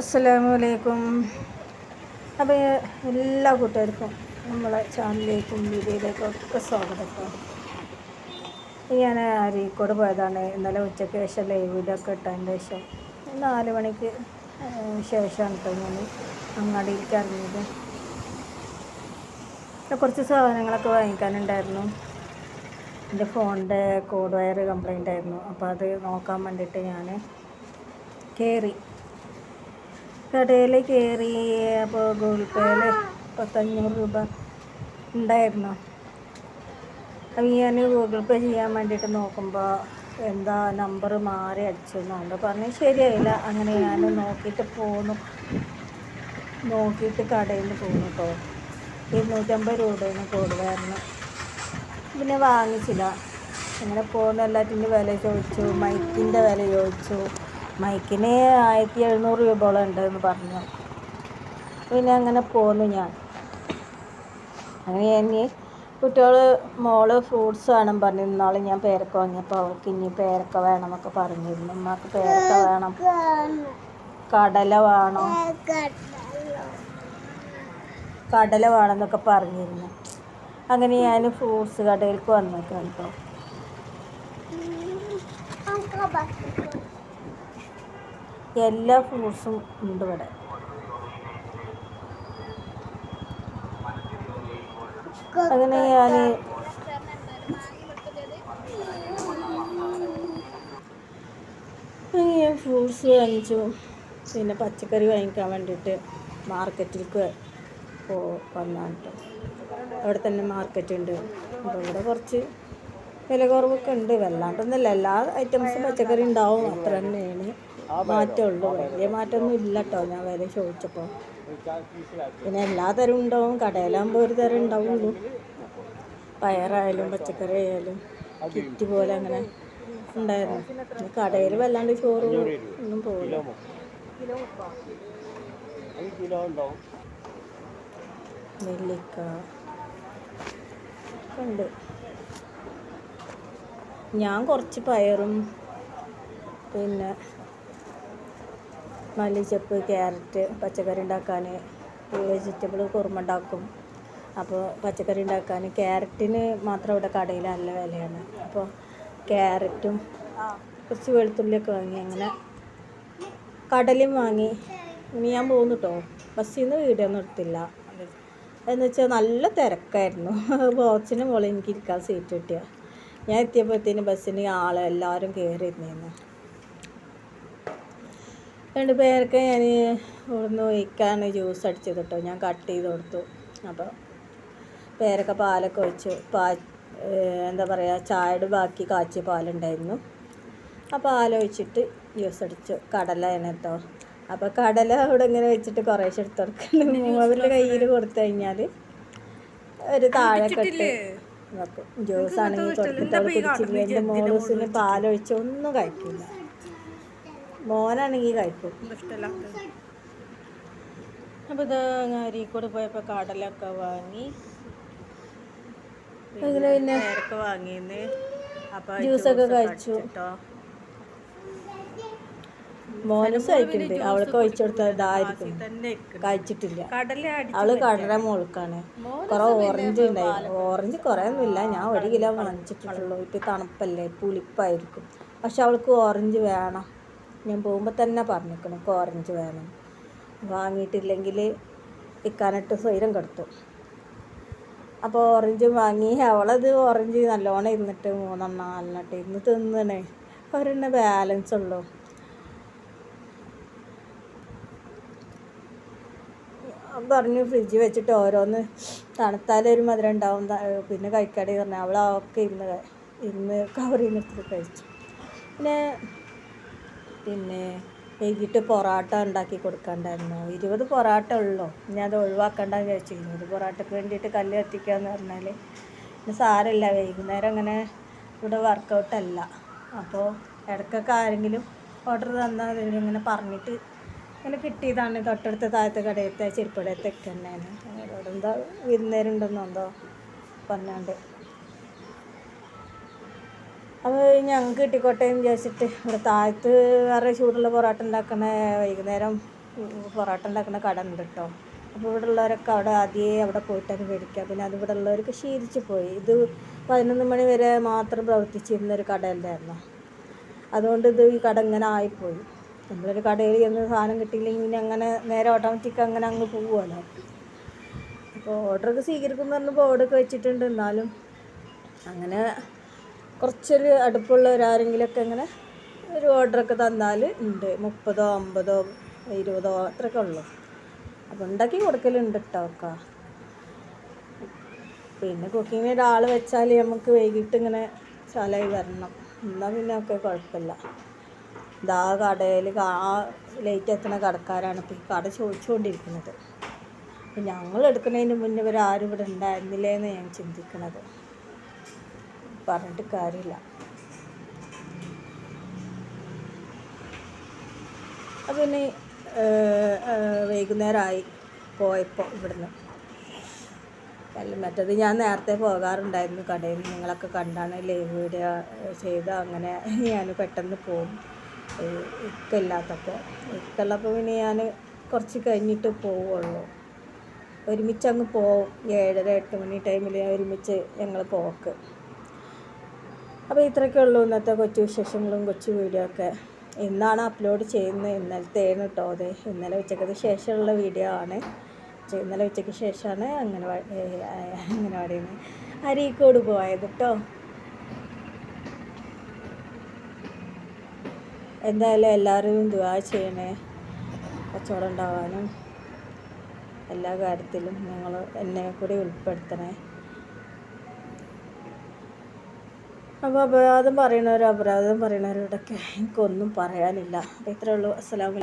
അസ്സലാമു അലൈക്കും അപ്പോൾ എല്ലാ കൂട്ടുകാർക്കും നമ്മളെ ചാനലിലേക്കും വീഡിയോയിലേക്കും ഒക്കെ സ്വാഗതം. ഞാൻ അരീക്കോട് പോയതാണ്. ഇന്നലെ ഉച്ചയ്ക്ക് ശേഷം ലൈവ് വീഡിയോ ഒക്കെ ഇട്ടതിന് ശേഷം നാല് മണിക്ക് ശേഷമാണ് കേട്ടോ ഞാൻ അങ്ങാടിയിലേക്ക് ഇറങ്ങിയത്. കുറച്ച് സാധനങ്ങളൊക്കെ വാങ്ങിക്കാനുണ്ടായിരുന്നു. എന്റെ ഫോണിന്റെ കോഡ് വയർ കംപ്ലൈന്റ് ആയിരുന്നു. അപ്പോൾ അത് നോക്കാൻ വേണ്ടിയിട്ട് ഞാൻ കയറി കടയിൽ കയറി അപ്പോൾ ഗൂഗിൾ പേയിൽ പത്തഞ്ഞൂറ് രൂപ ഉണ്ടായിരുന്നു. അപ്പം ഞാൻ ഗൂഗിൾ പേ ചെയ്യാൻ വേണ്ടിയിട്ട് നോക്കുമ്പോൾ എന്താ നമ്പർ മാറി അടിച്ചു എന്നുണ്ട് പറഞ്ഞ് ശരിയായില്ല അങ്ങനെ ഞാൻ നോക്കിയിട്ട് പോന്നു. നോക്കിയിട്ട് കടയിൽ നിന്ന് പോന്നു കേട്ടോ ഇരുന്നൂറ്റമ്പത് രൂപയാണ് കൂടുതലായിരുന്നു. പിന്നെ വാങ്ങിച്ചില്ല. അങ്ങനെ പോകുന്ന എല്ലാറ്റിന്റെ വില ചോദിച്ചു മൈക്കിന്റെ വില ചോദിച്ചു. മൈക്കിന് ആയിരത്തി എഴുന്നൂറ് രൂപയോളം ഉണ്ടെന്ന് പറഞ്ഞു. പിന്നെ അങ്ങനെ പോന്നു ഞാൻ. അങ്ങനെ ഇനി കുട്ടികൾ മോൾ ഫ്രൂട്ട്സ് വേണം പറഞ്ഞു. ഇന്നാൾ ഞാൻ പേരക്ക വാങ്ങിയപ്പോൾ അവൾക്ക് ഇനി പേരക്ക വേണമെന്നൊക്കെ പറഞ്ഞിരുന്നു. ഉമ്മക്ക് പേരക്ക വേണം. കടല വേണം. കടല വേണമെന്നൊക്കെ പറഞ്ഞിരുന്നു. അങ്ങനെ ഞാൻ ഫ്രൂട്ട്സ് കടയിലേക്ക് വന്നേക്കാം കേട്ടോ എല്ലാ ഫ്രൂട്ട്സും ഉണ്ട് ഇവിടെ. അങ്ങനെ ഞാൻ ഞാൻ ഫ്രൂട്ട്സ് വാങ്ങിച്ചു. പിന്നെ പച്ചക്കറി വാങ്ങിക്കാൻ വേണ്ടിയിട്ട് മാർക്കറ്റിലേക്ക് പോ വന്നാണ് അവിടെ തന്നെ മാർക്കറ്റ് ഉണ്ട് അപ്പോൾ ഇവിടെ കുറച്ച് വില കുറവൊക്കെ ഉണ്ട്. വല്ലാണ്ടൊന്നുമില്ല. എല്ലാ ഐറ്റംസും പച്ചക്കറി ഉണ്ടാവും. അത്ര തന്നെയാണ്. മാറ്റമുള്ളൂ. വലിയ മാറ്റമൊന്നും ഇല്ല കേട്ടോ ഞാൻ വില ചോദിച്ചപ്പോൾ പിന്നെ എല്ലാ തരം ഉണ്ടാവും. കടയിലാകുമ്പോൾ ഒരു തരം ഉണ്ടാവുള്ളൂ. പയറായാലും പച്ചക്കറി ആയാലും കിറ്റ് പോലെ അങ്ങനെ ഉണ്ടായിരുന്നു. കടയിൽ വല്ലാണ്ട് ചോറ് ഒന്നും പോകില്ല നെല്ലിക്ക ഉണ്ട്. ഞാൻ കുറച്ച് പയറും പിന്നെ മല്ലിച്ചപ്പ് ക്യാരറ്റ് പച്ചക്കറി ഉണ്ടാക്കാൻ വെജിറ്റബിൾ കുറുമ ഉണ്ടാക്കും. അപ്പോൾ പച്ചക്കറി ഉണ്ടാക്കാൻ ക്യാരറ്റിന് മാത്രം ഇവിടെ കടയിൽ നല്ല വിലയാണ്. അപ്പോൾ ക്യാരറ്റും കുറച്ച് വെളുത്തുള്ളിയൊക്കെ വാങ്ങി അങ്ങനെ കടലും വാങ്ങി. ഇനി ഞാൻ പോകുന്നു കേട്ടോ ബസ്സിൽ നിന്ന് വീഡിയോ ഒന്നും എടുത്തില്ല. എന്ന് വെച്ചാൽ നല്ല തിരക്കായിരുന്നു. ബോക്സിന് മുകളിൽ എനിക്ക് ഇരിക്കാൻ സീറ്റ് കിട്ടിയ. ഞാൻ എത്തിയപ്പോഴത്തേന് ബസ്സിന് ആളെല്ലാവരും കയറി ഇരുന്നിരുന്നു രണ്ട് പേർക്ക് ഞാൻ ഇവിടുന്ന് ഒഴിക്കാണ് ജ്യൂസ് അടിച്ചത് കേട്ടോ. ഞാൻ കട്ട് ചെയ്ത് കൊടുത്തു. അപ്പോൾ പേരൊക്കെ പാലൊക്കെ ഒഴിച്ചു പാ എന്താ പറയുക ചായയുടെ ബാക്കി കാച്ചിയ പാലുണ്ടായിരുന്നു. ആ പാലൊഴിച്ചിട്ട് ജ്യൂസ് അടിച്ചു. കടലയാണ് കേട്ടോ. അപ്പോൾ കടല അവിടെ ഇങ്ങനെ വെച്ചിട്ട് കുറേശ്ശെ എടുത്ത് കൊടുക്കുന്നുണ്ട് അവരുടെ കയ്യിൽ കൊടുത്തു കഴിഞ്ഞാൽ ഒരു താഴെ കെട്ട് വെക്കും. ജ്യൂസ് ആണെങ്കിൽ കൊടുത്തിട്ട് അവർ കുടിച്ചില്ല എന്റെ മോളൂസിന് പാലൊഴിച്ച് ഒന്നും കഴിക്കില്ല. മോനാണെങ്കിൽ കഴിക്കും. അപ്പോൾ ഇത് അരീക്കോട് പോയപ്പോൾ കടലൊക്കെ വാങ്ങി. പിന്നെ വാങ്ങിയെന്ന് അപ്പോൾ ജ്യൂസൊക്കെ കഴിച്ചു. മോനും കഴിക്കുന്നുണ്ട് അവൾക്ക് ഒഴിച്ചു കൊടുത്താൽ ഇതായിരിക്കും. കഴിച്ചിട്ടില്ല. അവൾ കടല മുളുക്കാണ് കുറെ ഓറഞ്ച് ഉണ്ടായി. ഓറഞ്ച് കുറേ ഒന്നുമില്ല. ഞാൻ ഒരു കിലോ വാങ്ങിച്ചിട്ടുള്ളൂ. ഇപ്പൊ തണുപ്പല്ലേ പുളിപ്പായിരിക്കും. പക്ഷെ അവൾക്ക് ഓറഞ്ച് വേണം. ഞാൻ പോകുമ്പോൾ തന്നെ പറഞ്ഞിരിക്കണം ഓറഞ്ച് വേണം. വാങ്ങിയിട്ടില്ലെങ്കിൽ ഇക്കാനിട്ട് സ്വൈരം കെടുത്തു. അപ്പോൾ ഓറഞ്ച് വാങ്ങി. അവളത് ഓറഞ്ച് നല്ലോണം ഇരുന്നിട്ട് മൂന്നെണ്ണം നാലെണ്ണിട്ട് ഇരുന്ന് തിന്നണേ. അവരെണ്ണ ബാലൻസ് ഉള്ളൂ. പറഞ്ഞു ഫ്രിഡ്ജ് വെച്ചിട്ട് ഓരോന്ന് തണുത്താലേ ഒരു മധുരം ഉണ്ടാവും. പിന്നെ കഴിക്കാടി പറഞ്ഞു. അവളൊക്കെ ഒക്കെ ഇരുന്ന് കവർ നിന്ന് കഴിച്ചു. പിന്നെ പിന്നെ വൈകിട്ട് പൊറാട്ട ഉണ്ടാക്കി കൊടുക്കണ്ടായിരുന്നു. ഇരുപത് പൊറോട്ട ഉള്ളൂ. ഞാൻ അത് ഒഴിവാക്കണ്ടെന്ന് വിചാരിച്ചു. ഇരുപത് പൊറാട്ടയ്ക്ക് വേണ്ടിയിട്ട് കല്ല് കത്തിക്കുകയെന്ന് പറഞ്ഞാൽ പിന്നെ സാരമില്ല വൈകുന്നേരം അങ്ങനെ ഇവിടെ വർക്കൗട്ടല്ല അപ്പോൾ ഇടയ്ക്കൊക്കെ ആരെങ്കിലും ഓർഡർ തന്നാൽ ഇങ്ങനെ പറഞ്ഞിട്ട് അങ്ങനെ കിട്ടിയതാണ്. തൊട്ടടുത്ത താഴത്തെ കടയത്തെ ചെരുപ്പടയത്തൊക്കെ തന്നെയാണ്. അവിടെ എന്താ വിരുന്നേരുണ്ടെന്നോ എന്തോ പറഞ്ഞാണ്ട്. അപ്പോൾ ഞങ്ങൾക്ക് കിട്ടിക്കോട്ടെ എന്ന് വിചാരിച്ചിട്ട് ഇവിടെ താഴത്ത് വേറെ ചൂടുള്ള പൊറോട്ട ഉണ്ടാക്കുന്ന വൈകുന്നേരം പൊറോട്ട ഉണ്ടാക്കുന്ന കട ഉണ്ട് കേട്ടോ. അപ്പോൾ ഇവിടെ ഉള്ളവരൊക്കെ അവിടെ ആദ്യമേ അവിടെ പോയിട്ടങ്ങ് മേടിക്കുക. പിന്നെ അത് ഇവിടെ ഉള്ളവർക്ക് ശീലിച്ച് പോയി. ഇത് പതിനൊന്ന് മണി വരെ മാത്രം പ്രവർത്തിച്ചിരുന്ന ഒരു കടയല്ലായിരുന്നു അതുകൊണ്ട് ഇത് ഈ കട ഇങ്ങനെ ആയിപ്പോയി. നമ്മളൊരു കടയിൽ ചെന്ന് സാധനം കിട്ടിയില്ലെങ്കിൽ പിന്നെ അങ്ങനെ നേരെ ഓട്ടോമാറ്റിക് അങ്ങനെ അങ്ങ് പോവുമല്ലോ. അപ്പോൾ ഓർഡറൊക്കെ സ്വീകരിക്കുമെന്ന് പറഞ്ഞ് ബോർഡൊക്കെ വെച്ചിട്ടുണ്ട്. എന്നാലും അങ്ങനെ കുറച്ചൊരു അടുപ്പുള്ളവരാരെങ്കിലുമൊക്കെ ഇങ്ങനെ ഒരു ഓർഡറൊക്കെ തന്നാൽ ഉണ്ട്. മുപ്പതോ അമ്പതോ ഇരുപതോ അത്രയൊക്കെ ഉള്ളു. അപ്പോൾ ഉണ്ടാക്കി കൊടുക്കലുണ്ട് കേട്ടോ ഒക്കെ. പിന്നെ കുക്കിങ്ങിന് ഒരാൾ വെച്ചാൽ നമുക്ക് വൈകിട്ട് ഇങ്ങനെ ചാലായി വരണം. എന്നാൽ പിന്നെ ഒക്കെ കുഴപ്പമില്ല. ഇതാ കടയിൽ ആ ലേറ്റ് എത്തുന്ന കടക്കാരാണ് ഇപ്പോൾ ഈ കട ചോദിച്ചുകൊണ്ടിരിക്കുന്നത്. അപ്പം ഞങ്ങൾ എടുക്കുന്നതിന് മുന്നേ ഇവർ ആരും ഇവിടെ ഉണ്ടായിരുന്നില്ലേന്ന് ഞാൻ ചിന്തിക്കണത്. പറഞ്ഞിട്ട് കാര്യമില്ല. പിന്നെ വൈകുന്നേരമായി പോയപ്പോൾ ഇവിടുന്ന്. അല്ല മറ്റത് ഞാൻ നേരത്തെ പോകാറുണ്ടായിരുന്നു കടയിൽ. നിങ്ങളൊക്കെ കണ്ടാണ് ലൈവ് വീഡിയോ ചെയ്ത് അങ്ങനെ ഞാൻ പെട്ടെന്ന് പോകും ഇക്കല്ലാത്തപ്പോൾ ഇക്കുള്ളപ്പോൾ പിന്നെ ഞാൻ കുറച്ച് കഴിഞ്ഞിട്ട് പോവുള്ളൂ. ഒരുമിച്ച് അങ്ങ് പോവും. ഏഴര എട്ട് മണി ടൈമിൽ ഒരുമിച്ച് ഞങ്ങൾ പോക്ക്. അപ്പോൾ ഇത്രയൊക്കെ ഉള്ളൂ ഇന്നത്തെ കൊച്ചു വിശേഷങ്ങളും കൊച്ചു വീഡിയോ ഒക്കെ. ഇന്നാണ് അപ്ലോഡ് ചെയ്യുന്നത്. ഇന്നലത്തെയാണ് കേട്ടോ അതെ. ഇന്നലെ ഉച്ചയ്ക്ക് ശേഷമുള്ള വീഡിയോ ആണ്. ഇന്നലെ ഉച്ചയ്ക്ക് ശേഷമാണ് അങ്ങനെ അംഗനവാടിയിൽ നിന്ന് അരീക്കോട് പോയത് കേട്ടോ എന്തായാലും എല്ലാവരും ദുവാ ചെയ്യണേ. കച്ചവടം ഉണ്ടാവാനും എല്ലാ കാര്യത്തിലും നിങ്ങൾ എന്നെ കൂടി ഉൾപ്പെടുത്തണേ. അപ്പോൾ അപരാധം പറയണവരും അപരാധം പറയണവരോടൊക്കെ എനിക്കൊന്നും പറയാനില്ല. അപ്പോൾ ഇത്രയേ ഉള്ളൂ. അസ്സലാമു